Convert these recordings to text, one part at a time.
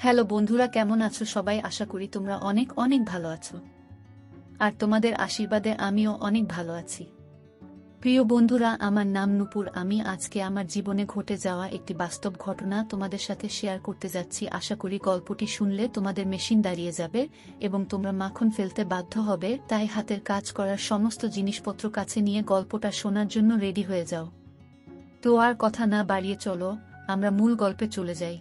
Hello বন্ধুরা, কেমন আছো সবাই? আশা করি তোমরা অনেক অনেক ভালো আছো। আর তোমাদের আশীর্বাদে আমিও অনেক ভালো আছি। প্রিয় বন্ধুরা, আমার নাম নুপুর। আমি আজকে আমার জীবনে ঘটে যাওয়া একটি বাস্তব ঘটনা তোমাদের সাথে শেয়ার করতে যাচ্ছি। আশা করি গল্পটি শুনলে তোমাদের মেশিন দাঁড়িয়ে যাবে এবং তোমরা মাখন ফেলতে বাধ্য হবে। তাই হাতের কাজ করার সমস্ত জিনিসপত্র কাছে নিয়ে গল্পটা শোনার জন্য রেডি হয়ে যাও। তো আর কথা না বাড়িয়ে চলো, আমরা মূল গল্পে চলে যাই।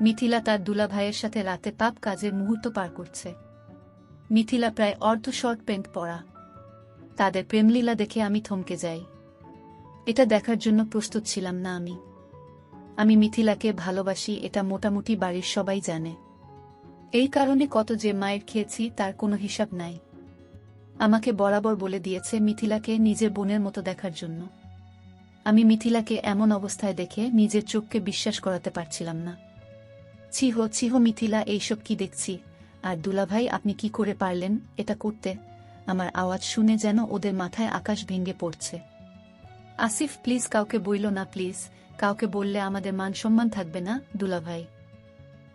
মিথিলা তার দুলাভাইয়ের সাথে রাতে পাপ কাজের মুহূর্ত পার করছে। মিথিলা প্রায় অর্ধ শর্ট প্যান্ট পরা। তাদের প্রেমলীলা দেখে আমি থমকে যাই। এটা দেখার জন্য প্রস্তুত ছিলাম না আমি। আমি মিথিলাকে ভালোবাসি, এটা মোটামুটি বাড়ির সবাই জানে। এই কারণে কত যে মায়ের খেয়েছি, তার কোনো হিসাব নাই। আমাকে বরাবর বলে দিয়েছে মিথিলাকে নিজের বোনের মতো দেখার জন্য। আমি মিথিলাকে এমন অবস্থায় দেখে নিজের চোখকে বিশ্বাস করাতে পারছিলাম না। ছিহ ছিহ মিথিলা, এইসব কি দেখছি? আর দুলাভাই, আপনি কি করে পারলেন এটা করতে? আমার আওয়াজ শুনে যেন ওদের মাথায় আকাশ ভেঙে পড়ছে। আসিফ, প্লিজ কাউকে বইল না, প্লিজ। কাউকে বললে আমাদের মান সম্মান থাকবে না, দুলাভাই।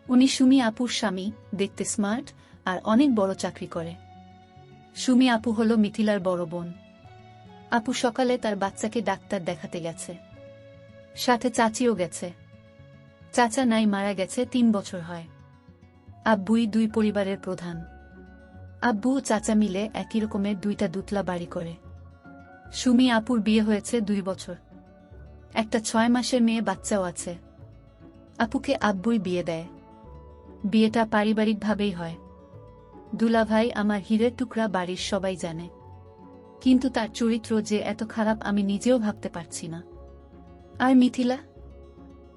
উনি সুমি আপুর স্বামী, দেখতে স্মার্ট আর অনেক বড় চাকরি করে। সুমি আপু হল মিথিলার বড় বোন। আপু সকালে তার বাচ্চাকে ডাক্তার দেখাতে গেছে। সাথে চাচিও গেছে। চাচা নাই মারা গেছে তিন বছর হয়। আব্বুই দুই পরিবারের প্রধান। আব্বু ও চাচা মিলে একই রকমের দুইটা দুতলা বাড়ি করে। সুমি আপুর বিয়ে হয়েছে দুই বছর। একটা ছয় মাসের মেয়ে বাচ্চাও আছে। আপুকে আব্বুই বিয়ে দেয়। বিয়েটা পারিবারিকভাবেই হয়। দুলাভাই আমার হীরের টুকরা বাড়ির সবাই জানে। কিন্তু তার চরিত্র যে এত খারাপ আমি নিজেও ভাবতে পারছি না। আর মিথিলা?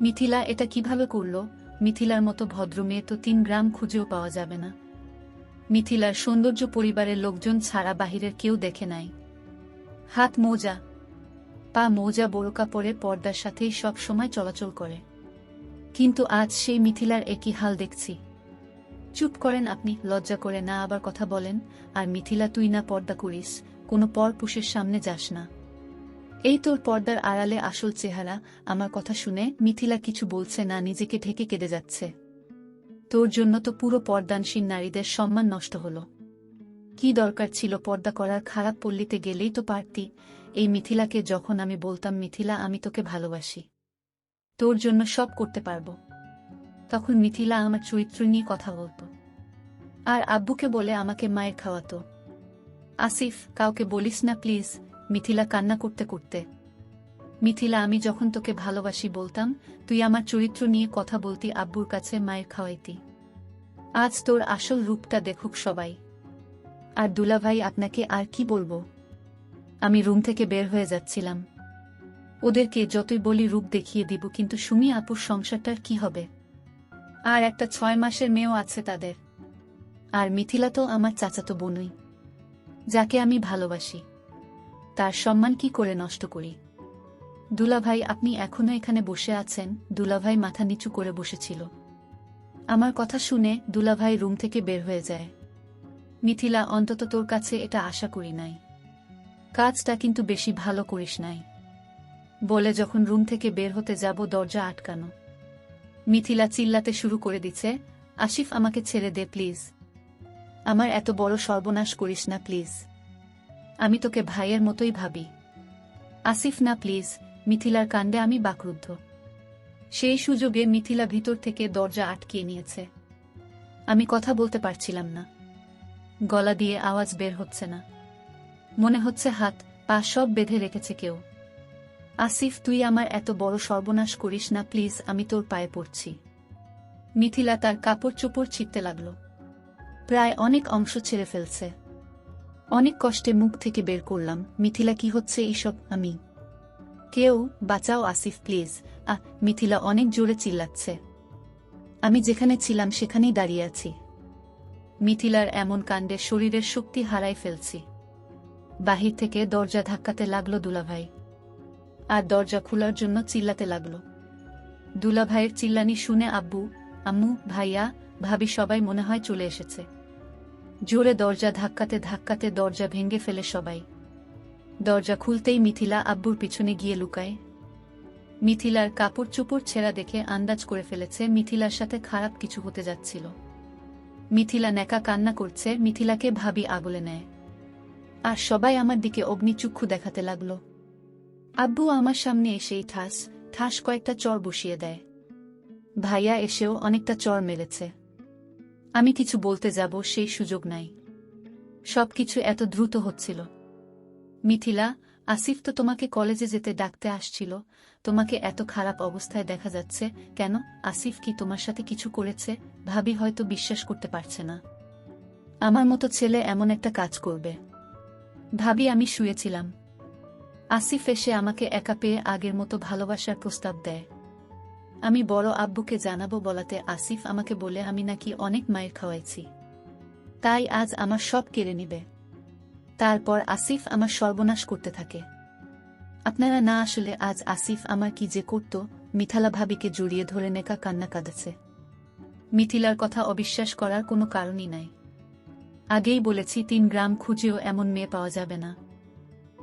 মিথিলা এটা কীভাবে করল? মিথিলার মতো ভদ্র মেয়ে তো তিন গ্রাম খুঁজেও পাওয়া যাবে না। মিথিলার সৌন্দর্য পরিবারের লোকজন ছাড়া বাহিরের কেউ দেখে নাই। হাত মোজা। পা মোজা বোরকা পরে পর্দার সাথেই সব সময় চলাচল করে। কিন্তু আজ সেই মিথিলার একই হাল দেখছি। চুপ করেন আপনি, লজ্জা করে না আবার কথা বলেন, আর মিথিলা তুই না পর্দা করিস, কোনো পর পুষের সামনে যাস না। এই তোর পর্দার আড়ালে আসল চেহারা, আমার কথা শুনে মিথিলা কিছু বলছে না, নিজেকে ঢেকে কেঁদে যাচ্ছে। তোর জন্য তো পুরো পর্দানসীন নারীদের সম্মান নষ্ট হলো। কি দরকার ছিল পর্দা করার খারাপ পল্লীতে গেলেই তো পারতি। এই মিথিলাকে যখন আমি বলতাম, মিথিলা, আমি তোকে ভালোবাসি। তোর জন্য সব করতে পারব। তখন মিথিলা আমার চরিত্র নিয়ে কথা বলতো। আর আব্বুকে বলে আমাকে মায়ের খাওয়াতো। আসিফ, কাউকে বলিস না, প্লিজ। মিথিলা কান্না করতে করতে, মিথিলা, আমি যখন তোকে ভালোবাসি বলতাম, তুই আমার চরিত্র নিয়ে কথা বলতি আব্বুর কাছে মায়ের খাওয়াইতি। আজ তোর আসল রূপটা দেখুক সবাই। আর দুলাভাই, আপনাকে আর কি বলব? আমি রুম থেকে বের হয়ে যাচ্ছিলাম। ওদেরকে যতই বলি রূপ দেখিয়ে দিব, কিন্তু সুমি আপুর সংসারটার কি হবে? আর একটা ছয় মাসের মেয়েও আছে তাদের। আর মিথিলা তো আমার চাচাতো বোনই, যাকে আমি ভালোবাসি। তার সম্মান কি করে নষ্ট করি? দুলাভাই, আপনি এখনও এখানে বসে আছেন? দুলাভাই মাথা নিচু করে বসেছিল। আমার কথা শুনে দুলাভাই রুম থেকে বের হয়ে যায়। মিথিলা, অন্তত তোর কাছে এটা আশা করি নাই। কাজটা কিন্তু বেশি ভালো করিস নাই। বলে যখন রুম থেকে বের হতে যাব, দরজা আটকানো। মিথিলা চিল্লাতে শুরু করে দিচ্ছে আসিফ, আমাকে ছেড়ে দে, প্লিজ। আমার এত বড় সর্বনাশ করিস না, প্লিজ। আমি তোকে ভাইয়ের মতোই ভাবি। আসিফ, না, প্লিজ, মিথিলার কাণ্ডে আমি বাকরুদ্ধ। সেই সুযোগে মিথিলা ভিতর থেকে দরজা আটকিয়ে নিয়েছে। আমি কথা বলতে পারছিলাম না। গলা দিয়ে আওয়াজ বের হচ্ছে না। মনে হচ্ছে হাত, পা সব বেঁধে রেখেছে কেউ। আসিফ, তুই আমার এত বড় সর্বনাশ করিস না, প্লিজ, আমি তোর পায়ে পড়ছি। মিথিলা তার কাপড় চোপড় ছিটতে লাগল। প্রায় অনেক অংশ ছেড়ে ফেলছে। অনেক কষ্টে মুখ থেকে বের করলাম। মিথিলা, কি হচ্ছে এইসব? আমি। কেউ, বাঁচাও আসিফ, প্লিজ। আহ, মিথিলা অনেক জোরে চিল্লাচ্ছে। আমি যেখানে ছিলাম সেখানেই দাঁড়িয়ে আছি। মিথিলার এমন কাণ্ডে শরীরের শক্তি হারাই ফেলছি। বাহির থেকে দরজা ধাক্কাতে লাগল দুলাভাই। আর দরজা খোলার জন্য চিল্লাতে লাগল। দুলাভাইয়ের চিল্লানি শুনে আব্বু, আম্মু, ভাইয়া, ভাবি সবাই মনে হয় চলে এসেছে। জোরে দরজা ধাক্কাতে ধাক্কাতে দরজা ভেঙে ফেলে সবাই। দরজা খুলতেই মিথিলা আব্বুর পিছনে গিয়ে লুকায়। মিথিলার কাপড় চোপড় ছেঁড়া দেখে আন্দাজ করে ফেলেছে মিথিলার সাথে খারাপ কিছু হতে যাচ্ছিল। মিথিলা নেকা কান্না করছে, মিথিলাকে ভাবি আগলে নেয়। আর সবাই আমার দিকে অগ্নিচক্ষু দেখাতে লাগল। আব্বু আমার সামনে এসেই ঠাস ঠাস কয়েকটা চর বসিয়ে দেয়। ভাইয়া এসেও অনেকটা চর মেরেছে। আমি কিছু বলতে যাব, সেই সুযোগ নাই। সবকিছু এত দ্রুত হচ্ছিল। মিথিলা, আসিফ তো তোমাকে কলেজে যেতে ডাকতে আসছিল। তোমাকে এত খারাপ অবস্থায় দেখা যাচ্ছে। কেন? আসিফ কি তোমার সাথে কিছু করেছে? ভাবি হয়তো বিশ্বাস করতে পারছে না। আমার মতো ছেলে এমন একটা কাজ করবে। ভাবি, আমি শুয়েছিলাম। আসিফ এসে আমাকে একা পেয়ে আগের মতো ভালোবাসার প্রস্তাব দেয়। আমি বড় আব্বুকে জানাব বলাতে আসিফ আমাকে বলে আমি নাকি অনেক মায়ের খাওয়াইছি। তাই আজ আমার সব কেড়ে নিবে। তারপর আসিফ আমার সর্বনাশ করতে থাকে। আপনারা না আসলে আজ আসিফ আমার কি যে করত, মিথালা ভাবিকে জড়িয়ে ধরে নেকা কান্না কাঁদেছে। মিথিলার কথা অবিশ্বাস করার কোনো কারণই নাই। আগেই বলেছি তিন গ্রাম খুঁজেও এমন মেয়ে পাওয়া যাবে না।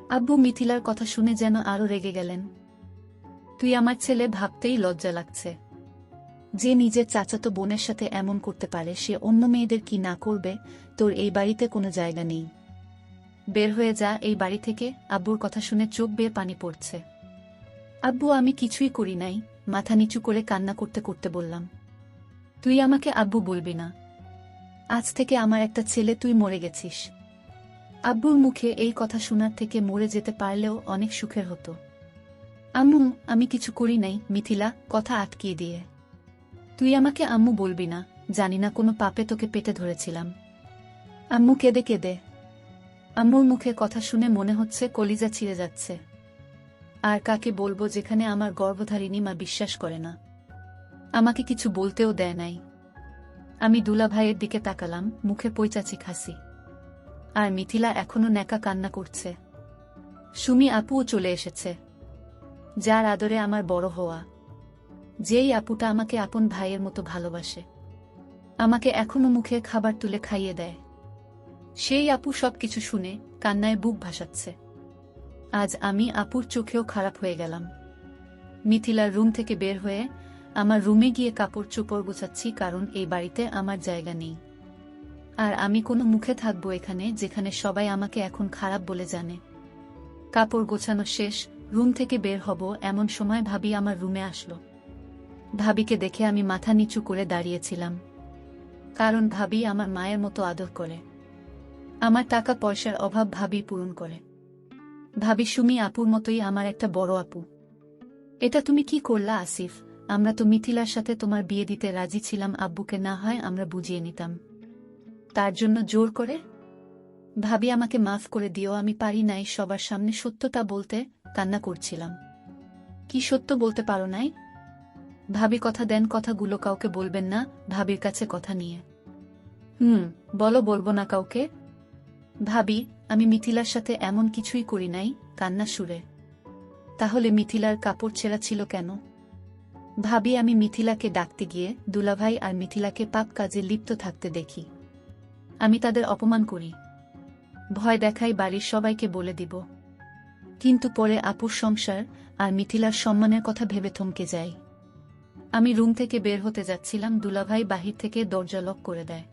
আব্বু মিথিলার কথা শুনে যেন আরও রেগে গেলেন। তুই আমার ছেলে ভাবতেই লজ্জা লাগছে। যে নিজের চাচাতো বোনের সাথে এমন করতে পারে, সে অন্য মেয়েদের কি না করবে, তোর এই বাড়িতে কোনো জায়গা নেই। বের হয়ে যা এই বাড়ি থেকে, আব্বুর কথা শুনে চোখ বেয়ে পানি পড়ছে। আব্বু, আমি কিছুই করি নাই, মাথা নিচু করে কান্না করতে করতে বললাম। তুই আমাকে আব্বু বলবি না। আজ থেকে আমার একটা ছেলে, তুই মরে গেছিস। আব্বুর মুখে এই কথা শোনার থেকে মরে যেতে পারলেও অনেক সুখের হতো। আম্মু, আমি কিছু করি নাই, মিথিলা, কথা আটকিয়ে দিয়ে। তুই আমাকে আম্মু বলবি না, জানি না কোনো পাপে তোকে পেটে ধরেছিলাম। আম্মু কেঁদে কেঁদে। আম্মুর মুখে কথা শুনে মনে হচ্ছে কলিজা ছিঁড়ে যাচ্ছে। আর কাকে বলব যেখানে আমার গর্ভধারিণী মা বিশ্বাস করে না। আমাকে কিছু বলতেও দেয় নাই। আমি দুলা ভাইয়ের দিকে তাকালাম, মুখে পৈচাচি খাসি আর মিথিলা এখনও ন্যাকা কান্না করছে। সুমি আপুও চলে এসেছে। যার আদরে আমার বড় হওয়া। যেই আপুটা আমাকে আপন ভাইয়ের মতো ভালোবাসে। আমাকে এখনও মুখে খাবার তুলে খাইয়ে দেয়। সেই আপু সবকিছু শুনে কান্নায় বুক ভাসাচ্ছে। আজ আমি আপুর চোখেও খারাপ হয়ে গেলাম। মিথিলার রুম থেকে বের হয়ে আমার রুমে গিয়ে কাপড় চোপড় গোছাচ্ছি কারণ এই বাড়িতে আমার জায়গা নেই। আর আমি কোনো মুখে থাকব এখানে যেখানে সবাই আমাকে এখন খারাপ বলে জানে। কাপড় গোছানো শেষ রুম থেকে বের হব, এমন সময় ভাবি আমার রুমে আসলো। ভাবিকে দেখে আমি মাথা নিচু করে দাঁড়িয়েছিলাম। কারণ ভাবি আমার মায়ের মতো আদর করে। আমার টাকা পয়সার অভাব ভাবি পূরণ করে। ভাবি, সুমি, আপুর মতোই আমার একটা বড় আপু। এটা তুমি কি করলা, আসিফ? আমরা তো মিথিলার সাথে তোমার বিয়ে দিতে রাজি ছিলাম, আব্বুকে না হয় আমরা বুঝিয়ে নিতাম। তার জন্য জোর করে? ভাবি, আমাকে মাফ করে দিও, আমি পারি নাই সবার সামনে সত্যতা বলতে কান্না করছিলাম। কি সত্য বলতে পারো নাই? ভাবি কথা দেন কথাগুলো কাউকে বলবেন না, ভাবির কাছে কথা নিয়ে। হুম, বলো বলব না কাউকে। ভাবি, আমি মিথিলার সাথে এমন কিছুই করি নাই, কান্না সুরে। তাহলে মিথিলার কাপড় ছেঁড়া ছিল কেন? ভাবি, আমি মিথিলাকে ডাকতে গিয়ে দুলাভাই আর মিথিলাকে পাপ কাজে লিপ্ত থাকতে দেখি। আমি তাদের অপমান করি। ভয় দেখাই বাড়ির সবাইকে বলে দিব। কিন্তু পরে আপুর সংসার আর মিথিলার সম্মানের কথা ভেবে থমকে যাই আমি রুম থেকে বের হতে যাচ্ছিলাম, দুলাভাই বাহির থেকে দরজা লক করে দেয়।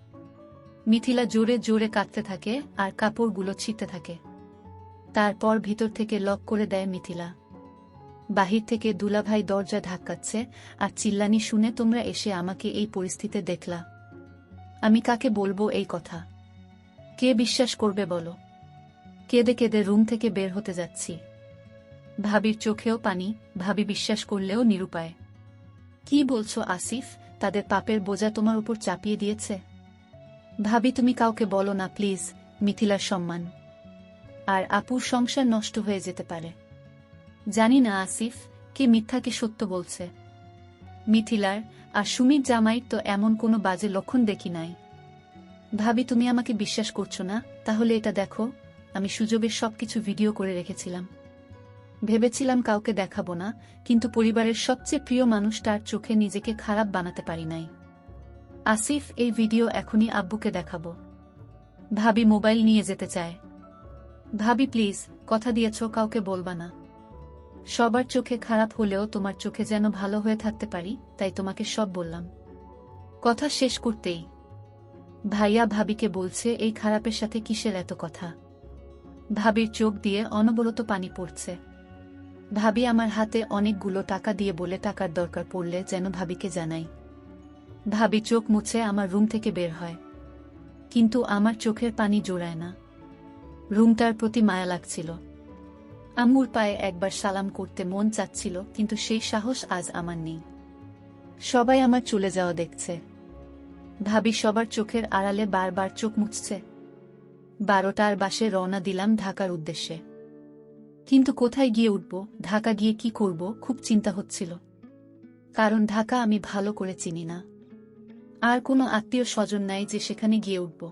মিথিলা জোরে জোরে কাঁদতে থাকে আর কাপড়গুলো ছিটতে থাকে। তারপর ভিতর থেকে লক করে দেয় মিথিলা। বাহির থেকে দুলাভাই দরজা ধাক্কাচ্ছে আর চিল্লানি শুনে তোমরা এসে আমাকে এই পরিস্থিতিতে দেখলা। আমি কাকে বলব এই কথা? কে বিশ্বাস করবে বলো? কেঁদে কেঁদে রুম থেকে বের হতে যাচ্ছি। ভাবির চোখেও পানি, ভাবি বিশ্বাস করলেও নিরুপায়। কি বলছো আসিফ? তাদের পাপের বোঝা তোমার উপর চাপিয়ে দিয়েছে? ভাবি, তুমি কাউকে বলো না, প্লিজ, মিথিলার সম্মান। আর আপুর সংসার নষ্ট হয়ে যেতে পারে। জানি না আসিফ, কে মিথ্যাকে সত্য বলছে। মিথিলার আর সুমির জামাইর তো এমন কোনো বাজে লক্ষণ দেখি নাই। ভাবি, তুমি আমাকে বিশ্বাস করছ না? তাহলে এটা দেখো। আমি সুযোগের সব কিছু ভিডিও করে রেখেছিলাম। ভেবেছিলাম কাউকে দেখাবো না, কিন্তু পরিবারের সবচেয়ে প্রিয় মানুষটার চোখে নিজেকে খারাপ বানাতে পারি নাই। আসিফ, এই ভিডিও এখনই আব্বুকে দেখাবো। ভাবি মোবাইল নিয়ে যেতে চায়। ভাবি, প্লিজ, কথা দিয়েছ, কাউকে বলবা না। সবার চোখে খারাপ হলেও তোমার চোখে যেন ভালো হয়ে থাকতে পারি, তাই তোমাকে সব বললাম। কথা শেষ করতেই ভাইয়া ভাবিকে বলছে, এই খারাপের সাথে কিসের এত কথা? ভাবির চোখ দিয়ে অনবরত পানি পড়ছে। ভাবি আমার হাতে অনেকগুলো টাকা দিয়ে বলে টাকার দরকার পড়লে যেন ভাবিকে জানাই। ভাবি চোখ মুছে আমার রুম থেকে বের হয়। কিন্তু আমার চোখের পানি জোড়ায় না। রুমটার প্রতি মায়া লাগছিল। আম্মুর পায়ে একবার সালাম করতে মন চাচ্ছিল, কিন্তু সেই সাহস আজ আমার নেই। সবাই আমার চলে যাওয়া দেখছে। ভাবি সবার চোখের আড়ালে বারবার চোখ মুছছে। বারোটার বাসে রওনা দিলাম ঢাকার উদ্দেশ্যে। কিন্তু কোথায় গিয়ে উঠব, ঢাকা গিয়ে কি করব, খুব চিন্তা হচ্ছিল। কারণ ঢাকা আমি ভালো করে চিনি না। আর কোনো আত্মীয় স্বজন নাই যে সেখানে গিয়ে উঠব।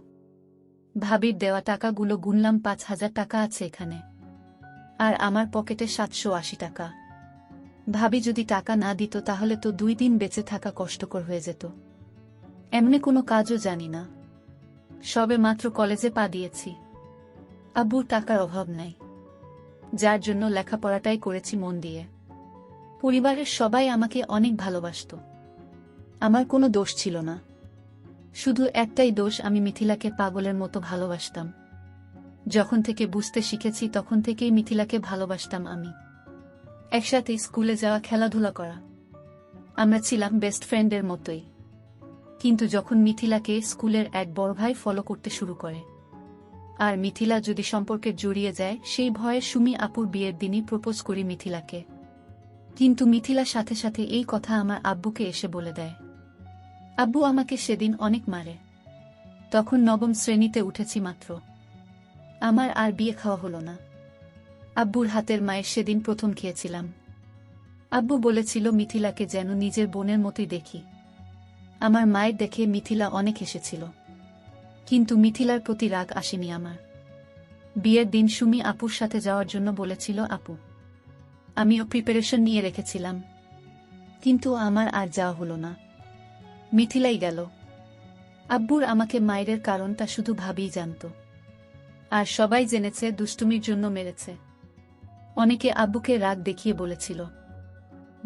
ভাবির দেওয়া টাকাগুলো গুনলাম পাঁচ হাজার টাকা আছে এখানে। আর আমার পকেটে সাতশো আশি টাকা। ভাবি যদি টাকা না দিত তাহলে তো দুই দিন বেঁচে থাকা কষ্টকর হয়ে যেত। এমনি কোনো কাজও জানি না। সবে মাত্র কলেজে পা দিয়েছি। আব্বুর টাকার অভাব নাই। যার জন্য লেখাপড়াটাই করেছি মন দিয়ে। পরিবারের সবাই আমাকে অনেক ভালোবাসত। আমার কোনো দোষ ছিল না। শুধু একটাই দোষ, আমি মিথিলাকে পাগলের মতো ভালোবাসতাম। যখন থেকে বুঝতে শিখেছি, তখন থেকেই মিথিলাকে ভালোবাসতাম আমি। একসাথে স্কুলে যাওয়া, খেলাধুলা করা। আমরা ছিলাম বেস্ট ফ্রেন্ডের মতোই। কিন্তু যখন মিথিলাকে স্কুলের এক বড় ভাই ফলো করতে শুরু করে। আর মিথিলা যদি সম্পর্কে জড়িয়ে যায়, সেই ভয়ে সুমি আপুর বিয়ের দিনই প্রপোজ করি মিথিলাকে। কিন্তু মিথিলার সাথে সাথে এই কথা আমার আব্বুকে এসে বলে দেয়। আব্বু আমাকে সেদিন অনেক মারে। তখন নবম শ্রেণীতে উঠেছি মাত্র। আমার আর বিয়ে খাওয়া হলো না। আব্বুর হাতের মায়ের সেদিন প্রথম খেয়েছিলাম। আব্বু বলেছিল মিথিলাকে যেন নিজের বোনের মতোই দেখি। আমার মায়ের দেখে মিথিলা অনেক এসেছিল কিন্তু মিথিলার প্রতি রাগ আসেনি আমার। বিয়ের দিন সুমি আপুর সাথে যাওয়ার জন্য বলেছিল, আপু, আমিও প্রিপারেশন নিয়ে রেখেছিলাম। কিন্তু আমার আর যাওয়া হলো না। মিথিলাই গেল। আব্বুর আমাকে মায়ের কারণটা শুধু ভাবিই জানত। আর সবাই জেনেছে, দুষ্টুমির জন্য মেরেছে। অনেকে আব্বুকে রাগ দেখিয়ে বলেছিল,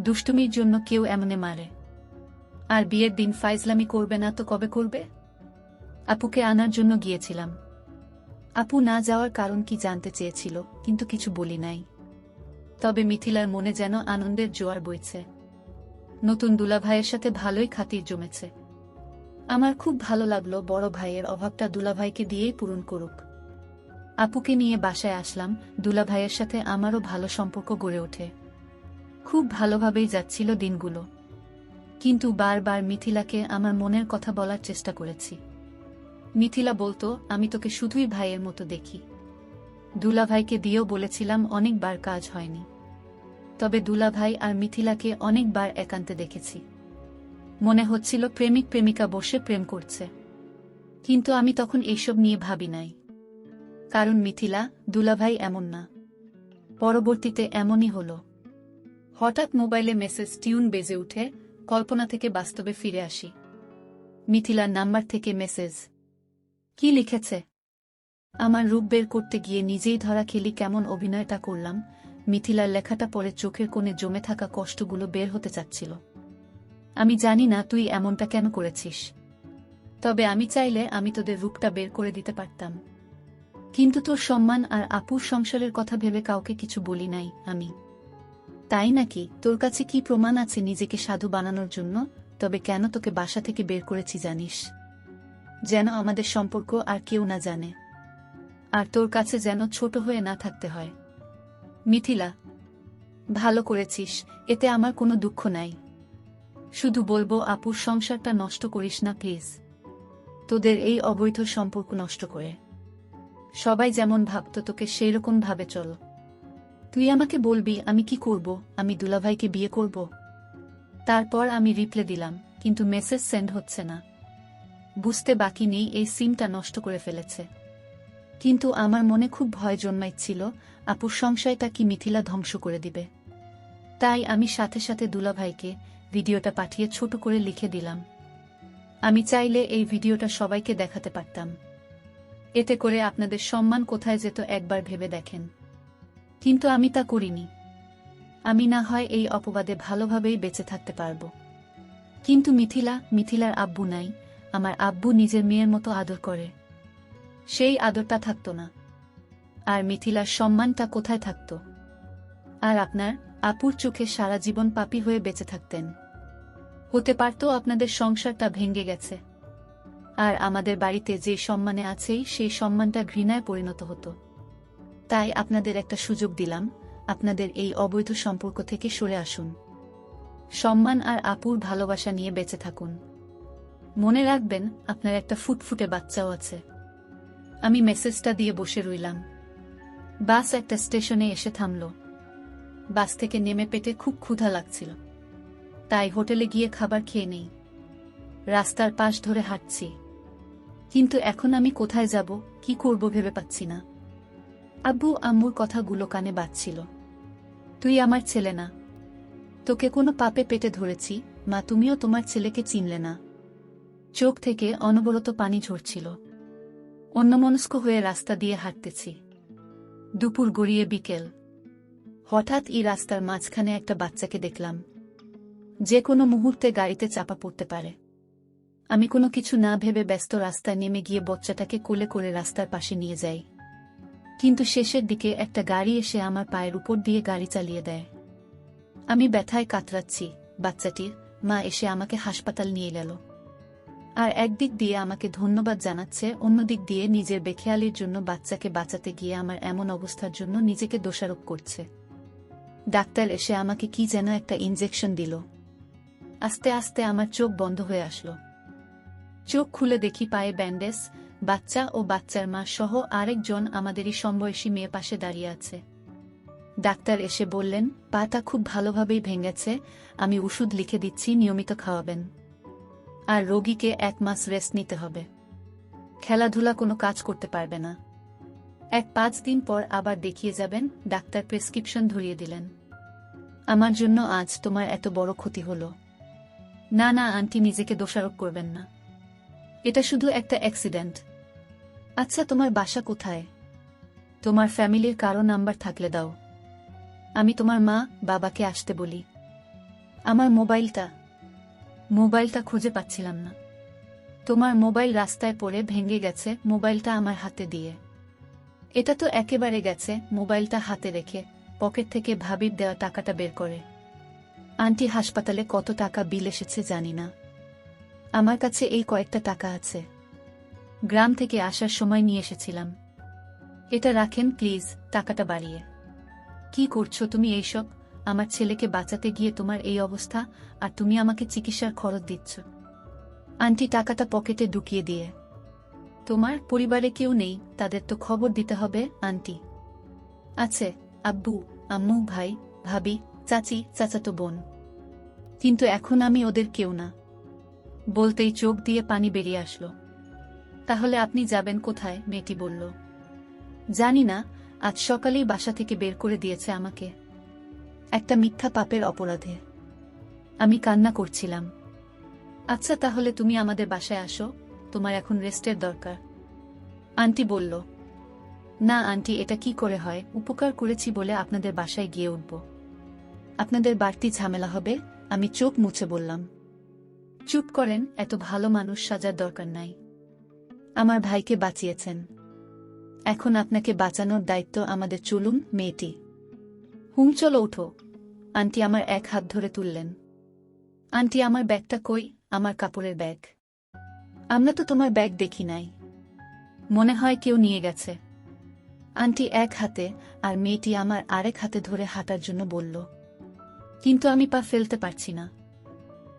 দুষ্টুমির জন্য কেউ এমনে মারে। আর বিয়ের দিন ফাইজলামি করবে না তো কবে করবে? আপুকে আনার জন্য গিয়েছিলাম। আপু না যাওয়ার কারণ কি জানতে চেয়েছিল, কিন্তু কিছু বলি নাই। তবে মিথিলার মনে যেন আনন্দের জোয়ার বইছে। নতুন দুলা ভাইয়ের সাথে ভালোই খাতির জমেছে। আমার খুব ভালো লাগল বড় ভাইয়ের অভাবটা দুলা ভাইকে দিয়েই পূরণ করুক। আপুকে নিয়ে বাসায় আসলাম দুলা ভাইয়ের সাথে আমারও ভালো সম্পর্ক গড়ে ওঠে। খুব ভালোভাবেই যাচ্ছিল দিনগুলো। কিন্তু বারবার মিথিলাকে আমার মনের কথা বলার চেষ্টা করেছি। মিথিলা বলতো, আমি তোকে শুধুই ভাইয়ের মতো দেখি। দুলা ভাইকে দিয়েও বলেছিলাম অনেকবার কাজ হয়নি। তবে দুলা ভাই আর মিথিলাকে অনেকবার একান্তে দেখেছি। মনে হচ্ছিল প্রেমিক প্রেমিকা বসে প্রেম করছে। কিন্তু আমি তখন এইসব নিয়ে ভাবি নাই। কারণ মিথিলা, দুলাভাই এমন না। পরবর্তীতে এমনই হল। হঠাৎ মোবাইলে মেসেজ টিউন বেজে উঠে কল্পনা থেকে বাস্তবে ফিরে আসি। মিথিলার নাম্বার থেকে মেসেজ। কি লিখেছে? আমার রূপ বের করতে গিয়ে নিজেই ধরা খেলি কেমন অভিনয়টা করলাম, মিথিলার লেখাটা পরে চোখের কোণে জমে থাকা কষ্টগুলো বের হতে চাচ্ছিল। আমি জানি না তুই এমনটা কেন করেছিস। তবে আমি চাইলে আমি তোদের রূপটা বের করে দিতে পারতাম। কিন্তু তোর সম্মান আর আপুর সংসারের কথা ভেবে কাউকে কিছু বলি নাই, আমি। তাই নাকি? তোর কাছে কি প্রমাণ আছে নিজেকে সাধু বানানোর জন্য? তবে কেন তোকে বাসা থেকে বের করেছি জানিস? যেন আমাদের সম্পর্ক আর কেউ না জানে। আর তোর কাছে যেন ছোট হয়ে না থাকতে হয়। মিথিলা, ভালো করেছিস, এতে আমার কোনো দুঃখ নাই। শুধু বলব আপুর সংসারটা নষ্ট করিস না, প্লিজ। তোদের এই অবৈধ সম্পর্ক নষ্ট করে। সবাই যেমন ভাবত তোকে সেই রকম ভাবে চল। তুই আমাকে বলবি, আমি কি করব? আমি দুলাভাইকে বিয়ে করব। তারপর আমি রিপ্লে দিলাম, কিন্তু মেসেজ সেন্ড হচ্ছে না। বুঝতে বাকি নেই, এই সিমটা নষ্ট করে ফেলেছে। কিন্তু আমার মনে খুব ভয় জন্মাইছিল, আপুর সংশয়টা কি মিথিলা ধ্বংস করে দিবে। তাই আমি সাথে সাথে দুলাভাইকে ভিডিওটা পাঠিয়ে ছোট করে লিখে দিলাম। আমি চাইলে এই ভিডিওটা সবাইকে দেখাতে পারতাম। এতে করে আপনাদের সম্মান কোথায় যেত একবার ভেবে দেখেন। কিন্তু আমি তা করিনি। আমি না হয় এই অপবাদে ভালোভাবেই বেঁচে থাকতে পারব। কিন্তু মিথিলা, মিথিলার আব্বু নাই, আমার আব্বু নিজের মেয়ের মতো আদর করে। সেই আদরটা থাকতো না। আর মিথিলার সম্মানটা কোথায় থাকতো? আর আপনার আপুর চোখে সারা জীবন পাপী হয়ে বেঁচে থাকতেন। হতে পারতো আপনাদের সংসারটা ভেঙে গেছে। আর আমাদের বাড়িতে যে সম্মানে আছেই সেই সম্মানটা ঘৃণায় পরিণত হতো। তাই আপনাদের একটা সুযোগ দিলাম, আপনাদের এই অবৈধ সম্পর্ক থেকে সরে আসুন। সম্মান আর আপুর ভালোবাসা নিয়ে বেঁচে থাকুন। মনে রাখবেন, আপনার একটা ফুটফুটে বাচ্চাও আছে। আমি মেসেজটা দিয়ে বসে রইলাম। বাস একটা স্টেশনে এসে থামল। বাস থেকে নেমে পেটে খুব ক্ষুধা লাগছিল। তাই হোটেলে গিয়ে খাবার খেয়ে নেই। রাস্তার পাশ ধরে হাঁটছি। কিন্তু এখন আমি কোথায় যাব, কি করব ভেবে পাচ্ছি না। আব্বু আম্মুর কথাগুলো কানে বাজছিল। তুই আমার ছেলে না। তোকে কোনো পাপে পেটে ধরেছি। মা, তুমিও তোমার ছেলেকে চিনলে না। চোখ থেকে অনবরত পানি ঝরছিল। অন্যমনস্ক হয়ে রাস্তা দিয়ে হাঁটতেছি। দুপুর গড়িয়ে বিকেল। হঠাৎ এই রাস্তার মাঝখানে একটা বাচ্চাকে দেখলাম। যে কোনো মুহূর্তে গাড়িতে চাপা পড়তে পারে। আমি কোনো কিছু না ভেবে ব্যস্ত রাস্তায় নেমে গিয়ে বচ্চাটাকে কোলে করে রাস্তার পাশে নিয়ে যাই। কিন্তু শেষের দিকে একটা গাড়ি এসে আমার পায়ের উপর দিয়ে গাড়ি চালিয়ে দেয়। আমি ব্যথায় কাতরাচ্ছি, বাচ্চাটির মা এসে আমাকে হাসপাতাল নিয়ে গেল। আর একদিক দিয়ে আমাকে ধন্যবাদ জানাচ্ছে, অন্যদিক দিয়ে নিজের বেখেয়ালির জন্য বাচ্চাকে বাঁচাতে গিয়ে আমার এমন অবস্থার জন্য নিজেকে দোষারোপ করছে। ডাক্তার এসে আমাকে কি যেন একটা ইনজেকশন দিল। আস্তে আস্তে আমার চোখ বন্ধ হয়ে আসলো। চোখ খুলে দেখি পায়ে ব্যান্ডেজ বাচ্চা ও বাচ্চার মা সহ আরেকজন আমাদেরই সমবয়সী মেয়ে পাশে দাঁড়িয়ে আছে। ডাক্তার এসে বললেন পাটা খুব ভালোভাবেই ভেঙেছে, আমি ওষুধ লিখে দিচ্ছি, নিয়মিত খাওয়াবেন। আর রোগীকে এক মাস রেস্ট নিতে হবে। খেলাধুলা কোনো কাজ করতে পারবে না। এক পাঁচ দিন পর আবার দেখিয়ে যাবেন, ডাক্তার প্রেসক্রিপশন ধরিয়ে দিলেন। আমার জন্য আজ তোমার এত বড় ক্ষতি হলো। না না, আন্টি, নিজেকে দোষারোপ করবেন না। এটা শুধু একটা অ্যাক্সিডেন্ট। আচ্ছা তোমার বাসা কোথায়? তোমার ফ্যামিলির কারও নাম্বার থাকলে দাও। আমি তোমার মা, বাবাকে আসতে বলি। আমার মোবাইলটা মোবাইলটা খুঁজে পাচ্ছিলাম না। তোমার মোবাইল রাস্তায় পড়ে ভেঙে গেছে, মোবাইলটা আমার হাতে দিয়ে। এটা তো একেবারে গেছে, মোবাইলটা হাতে রেখে পকেট থেকে ভাবির দেওয়া টাকাটা বের করে। আন্টি হাসপাতালে কত টাকা বিল এসেছে জানি না। আমার কাছে এই কয়েকটা টাকা আছে। গ্রাম থেকে আসার সময় নিয়ে এসেছিলাম। এটা রাখেন, প্লিজ, টাকাটা বাড়িয়ে। কি করছ তুমি এইসব? আমার ছেলেকে বাঁচাতে গিয়ে তোমার এই অবস্থা, আর তুমি আমাকে চিকিৎসার খরচ দিচ্ছ। আন্টি টাকাটা পকেটে ঢুকিয়ে দিয়ে। তোমার পরিবারে কেউ নেই, তাদের তো খবর দিতে হবে, আন্টি। আছে, আব্বু, আম্মু, ভাই, ভাবি, চাচি, চাচাতো বোন। কিন্তু এখন আমি ওদের কেউ না। বলতেই চোখ দিয়ে পানি বেরিয়ে আসলো। তাহলে আপনি যাবেন কোথায়? মেয়েটি বলল। জানি না, আজ সকালেই বাসা থেকে বের করে দিয়েছে আমাকে। একটা মিথ্যা পাপের অপরাধে। আমি কান্না করছিলাম। আচ্ছা তাহলে তুমি আমাদের বাসায় আসো, তোমার এখন রেস্টের দরকার। আন্টি বলল, না আন্টি, এটা কি করে হয়? উপকার করেছি বলে আপনাদের বাসায় গিয়ে উঠব। আপনাদের বাড়তি ঝামেলা হবে, আমি চোখ মুছে বললাম। চুপ করেন, এত ভালো মানুষ সাজার দরকার নাই। আমার ভাইকে বাঁচিয়েছেন। এখন আপনাকে বাঁচানোর দায়িত্ব আমাদের চলুন মেয়েটি। হুম, চলো উঠো। আন্টি আমার এক হাত ধরে তুললেন। আন্টি, আমার ব্যাগটা কই? আমার কাপড়ের ব্যাগ। আমরা তো তোমার ব্যাগ দেখি নাই। মনে হয় কেউ নিয়ে গেছে। আন্টি এক হাতে আর মেয়েটি আমার আরেক হাতে ধরে হাঁটার জন্য বলল, কিন্তু আমি পা ফেলতে পারছি না।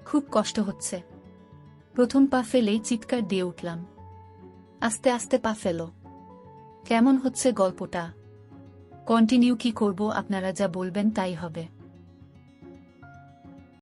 খুব কষ্ট হচ্ছে। প্রথম পা ফেলেই চিৎকার দিয়ে উঠলাম। আস্তে আস্তে পা ফেলো। কেমন হচ্ছে গল্পটা? কন্টিনিউ কি করব আপনারা যা বলবেন তাই হবে।